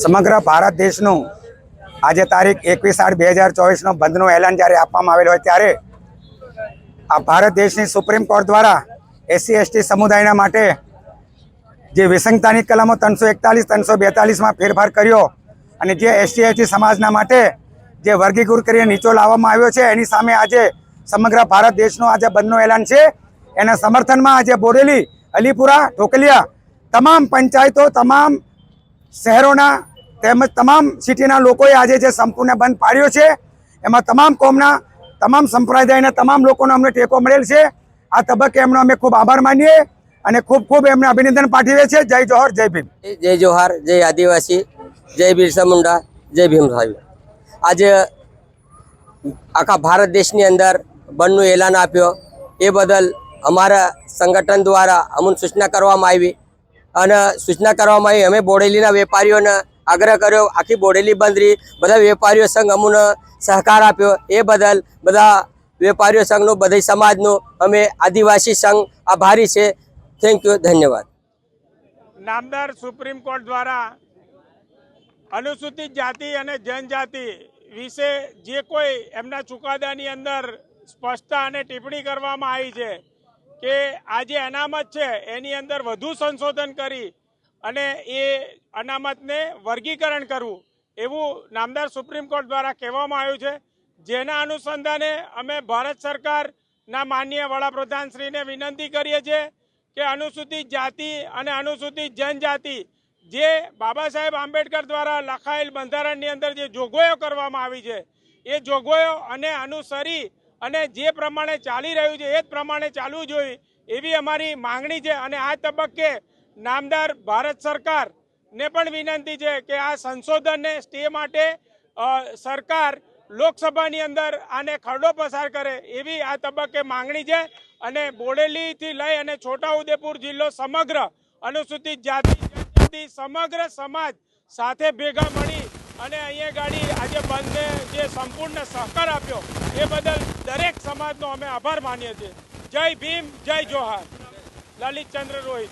સમગ્ર ભારત દેશનું આજે તારીખ એકવીસ આઠ બે હજાર ચોવીસનો બંધનું એલાન જ્યારે આપવામાં આવેલું હોય ત્યારે આ ભારત દેશની સુપ્રીમ કોર્ટ દ્વારા એસસી, એસટી સમુદાયના માટે જે વિસંગતાની કલમો ત્રણસો એકતાલીસ, ત્રણસો બેતાલીસમાં ફેરફાર કર્યો અને જે એસટી એસટી સમાજના માટે જે વર્ગીકૃત કરીને નીચો લાવવામાં આવ્યો છે, એની સામે આજે સમગ્ર ભારત દેશનો આજે બંધનું એલાન છે. એના સમર્થનમાં આજે બોરેલી, અલીપુરા, ઢોકલિયા, તમામ પંચાયતો, તમામ શહેરોના તેમજ તમામ સિટીના લોકોએ આજે જે સંપૂર્ણ બંધ પાડ્યો છે, એમાં તમામ કોમના, તમામ સંપ્રદાયના, તમામ લોકોનો અમને ટેકો મળેલ છે. આ તબક્કે એમનો અમે ખૂબ આભાર માનીએ અને ખૂબ ખૂબ એમને અભિનંદન પાઠવીએ છીએ. જય જોહર, જય ભીમ. જય જોહાર, જય આદિવાસી, જય બિરસા મુંડા, જય ભીમ સાહેબ આજે આખા ભારત દેશની અંદર બંધનું એલાન આપ્યો. એ બદલ અમારા સંગઠન દ્વારા અમુક સૂચના કરવામાં આવી. અને સૂચના કરવામાં આવી, અમે બોડેલીના વેપારીઓને આગ્રહ કર્યો, આખી બોડેલી બંદરી બધા વેપારીઓ સંઘ અમને સહકાર આપ્યો. એ બદલ બધા વેપારીઓ સંઘનો, બધા સમાજનો, અમે આદિવાસી સંઘ આભારી છે. થેન્ક યુ ધન્યવાદ. નામદાર સુપ્રીમ કોર્ટ દ્વારા અનુસૂચિત જાતિ અને જનજાતિ વિશે જે કોઈ એમના ચુકાદાની અંદર સ્પષ્ટતા અને ટિપ્પણી કરવામાં આવી છે કે આ જે અનામત છે, એની અંદર વધુ સંશોધન કરી અને એ અનામતને વર્ગીકરણ કરવું એવું નામદાર સુપ્રીમ કોર્ટ દ્વારા કહેવામાં આવ્યું છે. જેના અનુસંધાને અમે ભારત સરકારના માનનીય વડાપ્રધાનશ્રીને વિનંતી કરીએ છીએ કે અનુસૂચિત જાતિ અને અનુસૂચિત જનજાતિ જે બાબા સાહેબ આંબેડકર દ્વારા લખાયેલ બંધારણની અંદર જે જોગવાઈઓ કરવામાં આવી છે, એ જોગવાઈઓ અને અનુસરી અને જે પ્રમાણે ચાલી રહ્યું છે, એ જ પ્રમાણે ચાલવું જોઈએ, એવી અમારી માંગણી છે. અને આ તબક્કે નામદાર ભારત સરકાર ને પણ વિનંતી છે કે આ સંશોધનને સ્ટે માટે સરકાર લોકસભાની અંદર આને ખરડો પસાર કરે, એવી આ તબક્કે માંગણી છે. અને બોડેલીથી લઈ અને છોટાઉદેપુર જિલ્લો સમગ્ર અનુસૂચિત જાતિ, જનજાતિ, સમગ્ર સમાજ સાથે ભેગા મળી અને અહીંયા ગાડી આજે બંધને જે સંપૂર્ણ સહકાર આપ્યો, એ બદલ દરેક સમાજનો અમે આભાર માનીએ છીએ. જય ભીમ જય જોહાર. લલિત ચંદ્ર રોહિત.